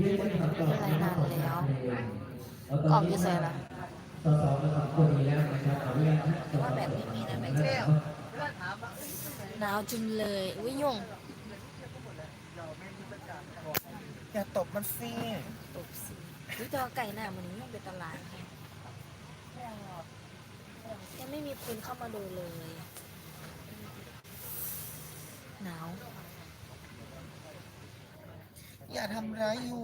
ยื่นคำตอบอะไรนานแล้วต่องอยู่ใส่ละสมาสองคนนี้แล้วนะครับขออนุญาตว่าแบบไม่มีนะแบงค์เจลหนาวจุงเลยอุ้ยยุ่งอย่าตบมันสิตบสิอุ้ยตัวไก่หน้ามันนี้ยังเป็นตลาดค่ะยังไม่มีคนเข้ามาดูเลย หนาว อย่าทำร้ายยุง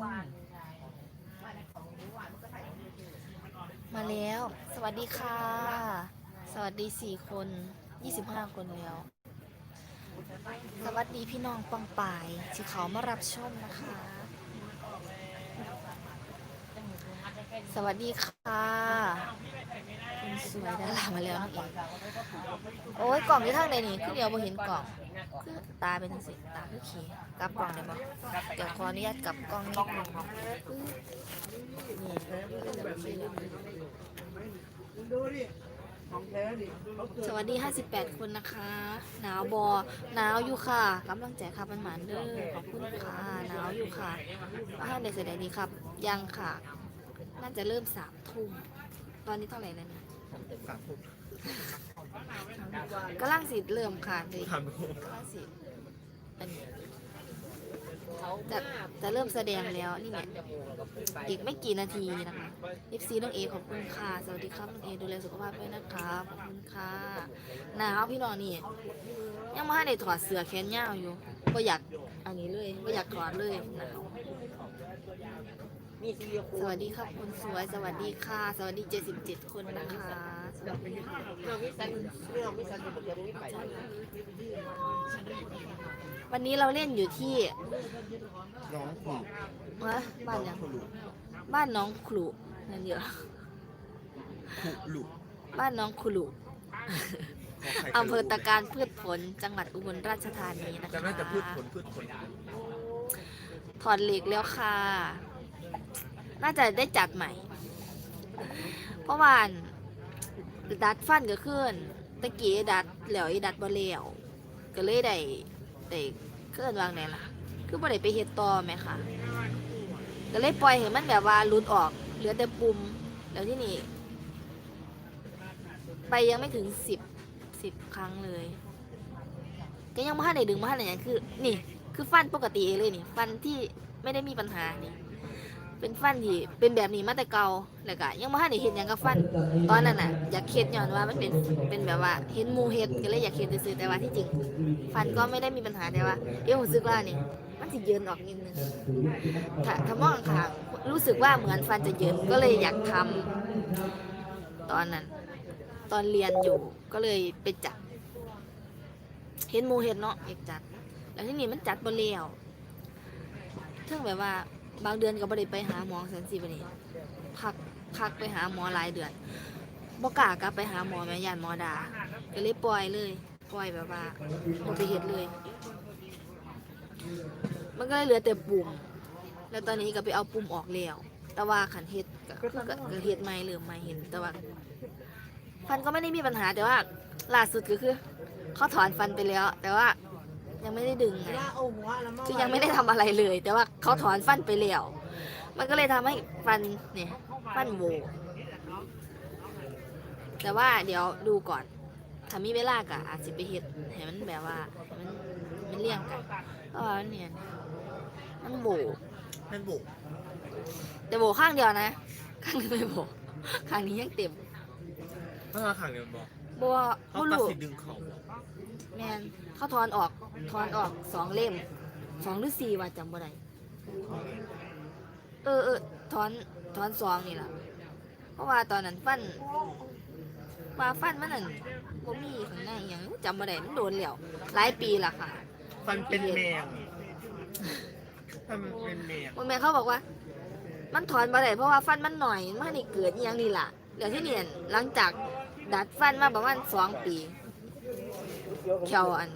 มาแล้ว สวัสดีค่ะ สวัสดีสี่คนยี่สิบห้าคนแล้ว สวัสดีพี่น้องปังปายที่เขามารับชมนะคะ สวัสดีค่ะคุณสวยดารามาแล้วนั่เองโอ้ยกล่องที่ทางในนี่คือเดียวพอเห็นกล่อง คือตาเป็นสิตาคือขีกลับกล่องได้ปะเดี๋ยวขออนุญาตกลับกล้องนิดนึงนี่สวัสดี 58 คนนะคะ หนาวบอหนาวอยู่ค่ะกำลังแจกครับมันหมานเด้อขอบคุณค่ะ หนาวอยู่ค่ะว่าให้ในเสดงดีครับ ยังค่ะ น่าจะเริ่มสามทุ่ม ตอนนี้เท่าไหร่แล้วเนี่ยสามทุ่ม กำลังสิเริ่มค่ะเลยสามทุ่มกำลังสิอันนี้จะจะเริ่มแสดงแล้วนี่ไงอีกไม่กี่นาทีนะคะ FC น้องเอขอบคุณค่ะ สวัสดีครับน้องเอดูแลสุขภาพด้วยนะคะขอบคุณค่ะหนาวพี่น้องนี่ยังไม่ได้ถอดเสื้อแขนยาวอยู่ก็อยากอันนี้เลยก็อยากถอดเลยหนาวสวัสดีครับคุณสวยสวัสดีค่ะ สวัสดี77คนนะคะสวัสดีค่ะ วันนี้เราเล่นอยู่ที่น้องขุ่วะบ้านยังขุลุบ้านน้องครุนั่นเดียวขุลุบ้านน้องครุขอใครอำเภอตะการพืชผลจังหวัดอุบลราชธานีนะคะจะน่าจะพืชผลพืชผลถอดเหล็กแล้วค่ะ น่าจะได้จัดใหม่ เพราะว่าอัน ดัดฟันก็ขึ้นตะกี้ดัดแล้วอีดัดบ่แล้วก็เลยได้ได้เคลื่อนวางไหนล่ะ คือบ่ได้ไปเฮ็ดต่อไหมคะก็เลยปล่อยให้มันแบบว่าหลุดออกเหลือแต่ปุ่มแล้วที่นี่ ไปยังไม่ถึงสิบสิบครั้งเลยก็ยังม่ทันได้ดึงมาทันไหนคือ นี่ คือฟันปกติเลยนี่ ฟันที่ไม่ได้มีปัญหานี่ เป็นฟันที่เป็นแบบนี้มาแต่เก่าแล้วก็ยังไม่ทันได้เห็นยังกับฟัน ตอนนั้นน่ะอยากเฮ็ดย้อนว่ามันเป็นเป็นแบบว่าเห็นหมูเฮ็ดก็เลยอยากเฮ็ดซื่อๆแต่ว่าที่จริง ฟันก็ไม่ได้มีปัญหาแต่ว่าเอ๊ะผมรู้สึกว่านี่มันสิเยินออกนิดนึงถ้าถ้ามองข้างรู้สึกว่าเหมือนฟันจะเยินก็เลยอยากทำตอนนั้น ตอนเรียนอยู่ก็เลยไปจัดเห็นหมูเห็ดเนาะอยากจัด แล้วที่นี่มันจัดบ่แล้วเท่งแบบว่า บางเดือนก็บ่ได้ไปหาหมอสันสิบัดนี้พักพักไปหาหมอหลายเดือนบ่กล้ากลับไปหาหมอแม่ย่านหมอดาก็เลยปล่อยเลยปล่อยแบบว่าบ่ไปเฮ็ดเลย มันก็เลยเหลือแต่ปุ่ม แล้วตอนนี้ก็ไปเอาปุ่มออกแล้วแต่ว่าขันเฮ็ดก็คือก็ก็เฮ็ดใหม่เริ่มใหม่เห็น แต่ว่าฟันก็ไม่ได้มีปัญหาแต่ว่าล่าสุดก็คือเขาถอนฟันไปแล้ว แต่ว่า ยังไม่ได้ดึงไงคือยังไม่ได้ทำอะไรเลย แต่ว่าเขาถอนฟันไปแล้วมันก็เลยทำให้ฟันเนี่ยฟันโหวแต่ว่าเดี๋ยวดูก่อนถ้ามีเวลากะอาจจะไปเห็ดให้มันแบบว่าให้มันมันเลี่ยงกันเพราะว่ามันเนี่ยมันโหวนั่นบุกแต่โหวข้างเดียวนะ ข้างนึงไม่โหวข้างนี้ยังเต็มถ้ามาขังเดียวบอกบัวเขาบุตัดรุสินดึงเขา แมนเขาถอนออกถอนออกสองเล่มสองหรือสี่ว่าจำบ่ได้เออเออถอนถอนสองนี่แหละเพราะว่าตอนนั้นฟันว่าฟันมันนั่นบ่มีข้างในอหย่างจำบ่ได้มันโดนแล้วหลายปีละค่ะฟันเป็นแมงฟันเป็นแมงบางแม่เขาบอกว่า มันถอนบ่ได้เพราะว่าฟันมันหน่อยมันไม่ได้เกิดอหย่างนี้ล่ะเดี๋ยวที่เนียนหลังจากดัดฟันมาประมาณสองปี เขียวอัน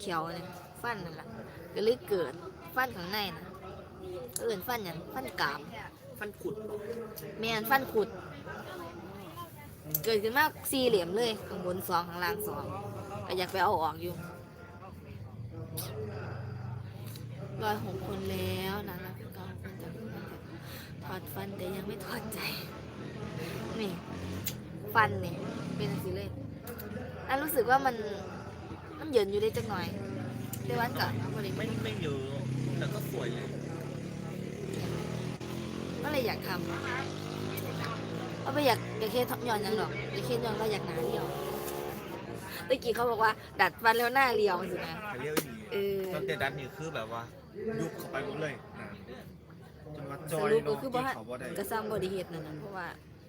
เขียวเนี่ยฟันนั่นแหละก็เลยเกิดฟันข้างในนะเอื่นฟันอย่างฟันกรามฟันขุดแม่นฟันขุด เกิดขึ้นมาสี่เหลี่ยมเลยข้างบนสองข้างล่างสองก็อยากไปเอาออกอยู่ร้อยหกคนแล้วนะนะเก้าคนจากอดฟันแต่ยังไม่ถอดใจนี่ฟันเนี่ยเป็นสิเลยอันรู้สึกว่ามันมัน เหยินอยู่ได้จักหน่อยแต่วันก็บริไม่ไม่เยอะแต่ก็สวยเลยก็เลยอยากทำเอาไปอยากอยากเคสย้อนหยังหรอกอยากเคสย้อนว่าอยากหนาเรียวตะกี้เขาบอกว่า ดัดฟันแล้วหน้าเรียวสินะแต่เรียกดีเออตอนเตดันนี่คือแบบว่า ยุบเข้าไปหมดเลยนะจนว่าจสอยรุปก็เนาะคือกิบ่นทันเขาบ่ได้กระซ้ำบริเหตุนั่นนะเพราะว่า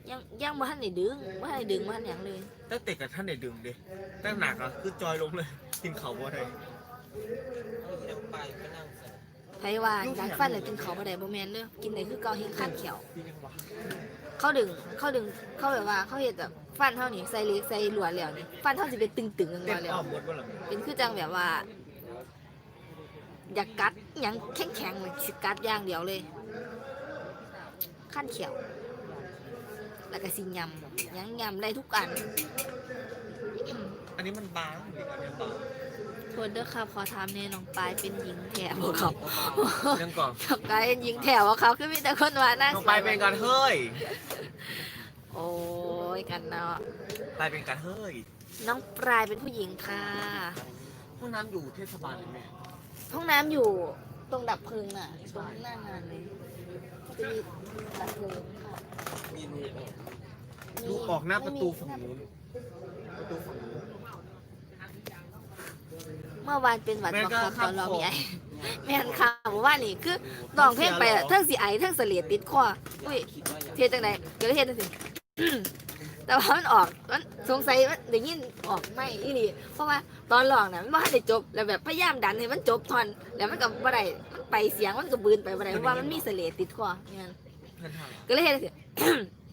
ยังยังบ่ทันได้ดึงบ่ทันได้ดึงบ่ทันหยังเลยตั้งแต่กับท่านได้ดึงดิตั้งหนักอะคือจอยลงเลย กินเขาบ่ได้ไผว่าดัดฟันแล้วกินเขาวบ่ได้บ่แม่นเด้อกินได้คือเก่าเฮงคันเขียวพี่ยังวะเขาดึง เขาดึง เขาแบบว่า เขาเห็นแบบฟันเท่านี้ใส่เล็กใส่หลวดแล้วนี่ ฟันเท่าสิเป็นตึงๆกันเต้นมาแล้ว อ้อมหมดบ่ล่ะเป็นคือจังแบบว่า อยากกัดหยังแข็งๆเลยสิกัดอย่างเดียวเลยขั้นเขียว แล้วก็สิยำหยังยำได้ทุกอัน อันนี้มันบางดิอันนี้บาง โทษเด้อครับขอถามแน่น้องปลายเป็นหญิงแถวบ่ครับเรื่องก่อนน้องปลายเป็นหญิงแถวบ่ครับคือมีแต่คนว่าหน้าน้องไปเป็นการเฮ้ย โอ้ยกันเนาะไปเป็นการเฮ้ยน้องปลายเป็นผู้หญิงค่ะห้องน้ำอยู่เทศบาลเลยแม่ห้องน้ำอยู่ตรงดับเพลิงน่ะตรงหน้างานเลยจะมีดับเพลิงค่ะมีมีมีดูออกหน้าประตูไม่ฝั่งมีนู้นประตูฝั่งนู้นเมื่อวานเป็นหวัดแม่บอกก็ครับตอนเราครับมีไอแม่นค่ะบอกว่านี่คือตองเพลงไปอะเทั้งสีไอเทั้งเสลียดติดคออุ้ยเทียจังไหนเดี๋ยวเทียจังสิแต่ว่ามันออกมันสงสัยมันได้ยินออกไม่อีนี่เพราะว่าตอนร้องน่ะมันว่าได้จบแล้วแบบพยายามดันให้มันจบทอนแล้วมันก็บ่ได้มันไปเสียงมันก็บืนไปบ่ได้เพราะว่ามันมีเสลียดติดคอเนี่ยเพื่อนทางก็เลยเฮ็ดสิ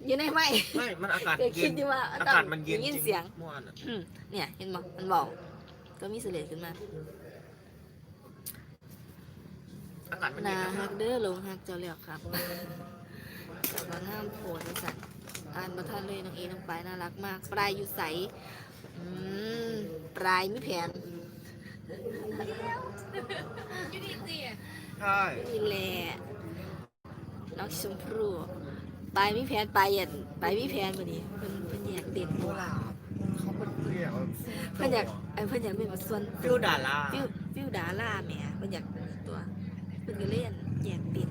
อยู่ในไม่ไม่ มันอากาศเดี๋ยวเย็คินดดีว่าอากาศมันเย็นได้ยินจริงเสียง เมื่อวานอะ อืมเนี่ยเห็นบ่มันบอก ก็มีเสลียดขึ้นมาอากาศมันนาเย็นนะคฮัรับกเด้อลงฮักเจ้าแล้วครับจากนั้นห้ามโผล่สัตว์อ่านมาท่านเลยน้องเอน้องปลายน่ารักมาก ปลายอยู่ใสอืมปลายมีแผนใช่นี่แหละน้องชมพู่ปลายมีแผนปลายยันปลายมีแผนมานี่เพิ่นเพิ่นอยากเด่นโบราณ เขาเป็นเรียกว่าเพิ่นอยากไอ้เพิ่นอยากเป็นแบบส่วนฟิลดาราฟิวฟิวดาราแหมเพิ่นอยากเป็นตัวเพิ่นก็เล่นอยากเด่น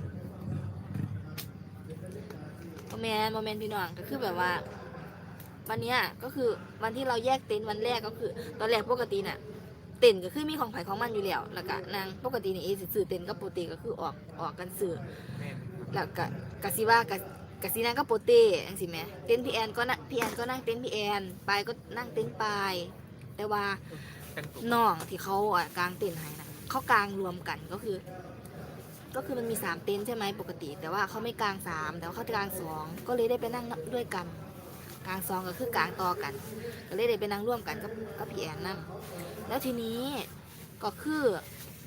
โมแมนโมแมนพี่น้องก็คือแบบว่า วันเนี้ยก็คือวันที่เราแยกเต็นท์วันแรกก็คือ ตอนแรกปกติน่ะเต็นท์ก็คือมีของไผ่ของมันอยู่แล้วแล้วก็นางปกตินี่เอสิซื้อเต็นท์กับโปรเตก็คือออกออกกันซื้อแม่นแล้วก็กะสิว่ากะ กะสินั่งก็โปรเต้จังสิแหม่เต็นท์พี่แอนก็นั่งพี่แอนก็นั่งเต็นท์พี่แอนปายก็นั่งเต็นท์ปายแต่ว่าเป็นตัวน้องที่เขาอะกางเต็นท์ให้นะเขากางรวมกันก็คือ ก็คือมันมีสามเต็นท์ใช่ไหมปกติ แต่ว่าเขาไม่กางสามแต่ว่าเขากางสองก็เลยได้ไปนั่งด้วยกันกางสองก็คือกางต่อกัน ก็เลยได้ไปนั่งร่วมกันกับกับพี่แอนนั่งแล้วทีนี้ก็คือ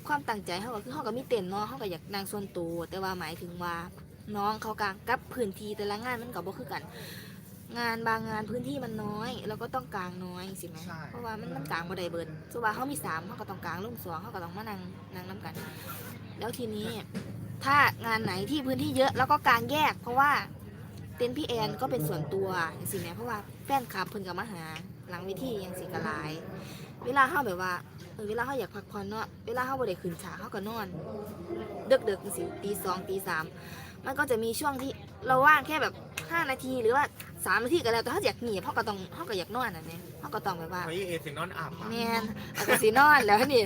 ความตั้งใจเขาก็คือเขาก็มีเต็นท์เนาะเขาก็อยากนั่งส่วนตัวแต่ว่าหมายถึงว่า น้องเขากางกับพื้นที่แต่ละงานมันก็บ่คือกัน งานบางงานพื้นที่มันน้อย แล้วก็ต้องกางน้อยสิไหมใช่ เพราะว่ามันมันกางบ่ได้เบิดสมมุติว่าเขามีสามเขาก็ต้องกางลงสองเขาก็ต้องมานั่งนั่งน้ำกัน แล้วทีนี้ ถ้างานไหนที่พื้นที่เยอะแล้วก็กางแยก เพราะว่าเต็นท์พี่แอนก็เป็นส่วนตัวสิแหมเพราะว่าแฟนคลับเพิ่นกับมาหา หลังเวทียังสิกระลาย เวลาเขาแบบว่าเออเวลาเขาอยากพักผ่อนเนาะเวลาเขาบ่ได้ขึ้นฉากเขาก็นอน ดึกๆจังสิตีสองตีสาม มันก็จะมีช่วงที่เราว่างแค่แบบห้านาทีหรือว่าสามนาทีก็แล้วแต่เขาอยากหนีบเขาก็ต้องเขาก็อยากนอนอะเนี่ยเขาก็ต้องแบบว่าเฮ้ยเอสินอนอาบอะแมนแล้วก็สีนอนแล้วนี่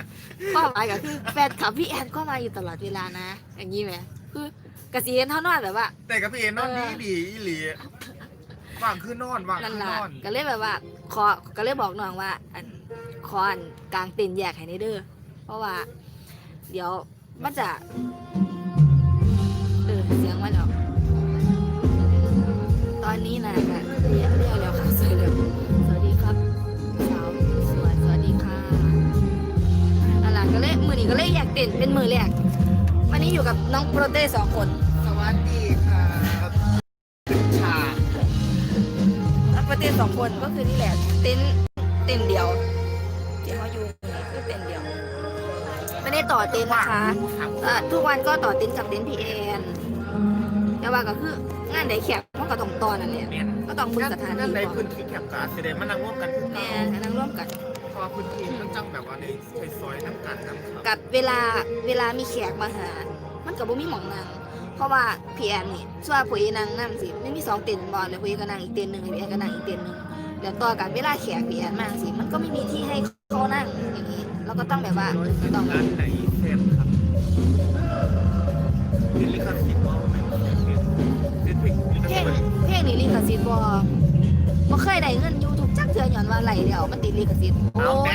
ก็หมายก็คือแฟนคลับพี่แอนก็มาอยู่ตลอดเวลานะ อย่างนี้ไหมคือกระสีเห็นเขานอนแบบว่า แต่กับพี่เอนอนเอดีอดีอีหลีว่างคือนอนว่างนั่นคือนล่ะอนก็เลยแบบว่าขอก็เลยบอกน้องว่าอันขออันกลางเต็นท์แยกให้ในเด้อเพราะว่า เดี๋ยวมันจะเออเสียง มันออกตอนนี้นะก็เรียกเรียกแล้วค่ะสวยแล้วสวัสดีครับสาวสวยสวัสดีค่ะนั่นล่ะก็เลยมือนี้ก็เลยอยากเต้นเป็นมือแรกวันนี้อยู่กับน้องโปรเต้สองคนสวัสดีครับฉากแล้วโปรเต้สองคนก็คือนี่แหละเต้นเต้นเดียวที่เขาอยู่นี่คือเต้นเดียวไม่ได้ต่อเต้นนะคะเอ่อทุกวันก็ต่อเต็นท์กับเต็นท์พีเอ็น แต่แต่ว่าก็คืองานใดแขกมันก็ต้องตอนนั่นแหละแม่นก็ต้องเบิ่งสถานนั่นที่ในก่อพื้นนที่แคบกาแสดงมันนั่งร่วมกันคือแม่เก่านั่งร่วมกันเพอพื้นที่มันจังแบบว่าได้ใช้ซอยน้ำกันน้ำขับกับเวลาเวลามีแขกมาหา มันก็บ่มีหมองนั่งเพราะว่าพี่แอนนี่ส่วนผู้เอนั่งนํสิไม่มีสองเต็นท์บ่แล้วผู้เอก็นั่งอีกเต็นท์หนึงพี่แอนก็นั่งอีกเต็นท์หนึงแล้วต่อกันเวลาแขกพี่แอนมาสิมันก็ไม่มีที่ให้เขานั่งอย่างนี้เราก็ต้องแบบว่าต้อง ร้านไหนแซ่บครับ เป็นลิขสิทธิ์ว่าไม่เป็นเพลงลิขเพลสิทงธิ์เพลงนี้ลิขสิทธิ์บ่บ่เคยได้เงิน YouTube จักเทื่อหย่อนว่าไหลเดียวมันติดลิขสิทธิ์โอ้ย